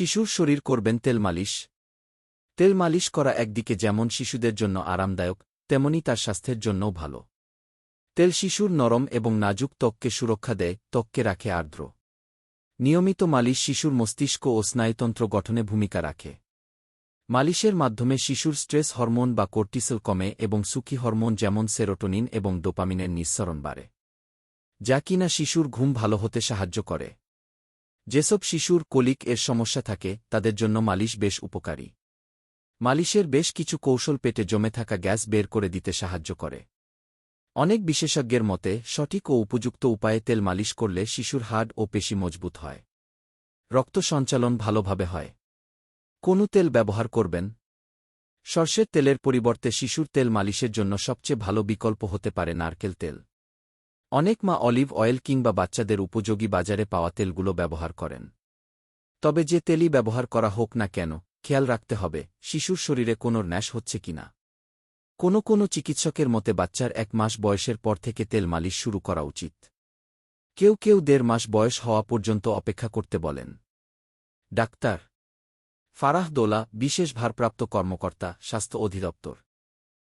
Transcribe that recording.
শিশুর শরীর করবেন তেল মালিশ। তেল মালিশ করা একদিকে যেমন শিশুদের জন্য আরামদায়ক, তেমনি তার স্বাস্থ্যের জন্যও ভালো। তেল শিশুর নরম এবং নাজুক ত্বককে সুরক্ষা দেয়, ত্বককে রাখে আর্দ্র। নিয়মিত মালিশ শিশুর মস্তিষ্ক ও স্নায়ুতন্ত্র গঠনে ভূমিকা রাখে। মালিশের মাধ্যমে শিশুর স্ট্রেস হরমোন বা কর্টিসল কমে এবং সুখী হরমোন যেমন সেরোটোনিন এবং ডোপামিনের নিঃসরণ বাড়ে, যা কিনা শিশুর ঘুম ভালো হতে সাহায্য করে। যেসব শিশুর কলিক এর সমস্যা থাকে, তাদের জন্য মালিশ বেশ উপকারী। মালিশের বেশ কিছু কৌশল পেটে জমে থাকা গ্যাস বের করে দিতে সাহায্য করে। অনেক বিশেষজ্ঞের মতে, সঠিক ও উপযুক্ত উপায়ে তেল মালিশ করলে শিশুর হাড় ও পেশি মজবুত হয়। রক্ত সঞ্চালন ভালোভাবে হয়। কোন তেল ব্যবহার করবেন? সর্ষের তেলের পরিবর্তে শিশুর তেল মালিশের জন্য সবচেয়ে ভালো বিকল্প হতে পারে নারকেল তেল। অনেক মা অলিভ অয়েল কিংবা বাচ্চাদের উপযোগী বাজারে পাওয়া তেলগুলো ব্যবহার করেন। তবে যে তেলই ব্যবহার করা হোক না কেন, খেয়াল রাখতে হবে, শিশুর শরীরে কোনো ন্যাশ হচ্ছে কিনা কোনো কোনো চিকিৎসকের মতে বাচ্চার এক মাস বয়সের পর থেকে তেল মালিশ শুরু করা উচিত। কেউ কেউ দেড় মাস বয়স হওয়া পর্যন্ত অপেক্ষা করতে বলেন। ডাক্তার। ফারাহ দোলা, বিশেষ ভারপ্রাপ্ত কর্মকর্তা, স্বাস্থ্য অধিদপ্তর।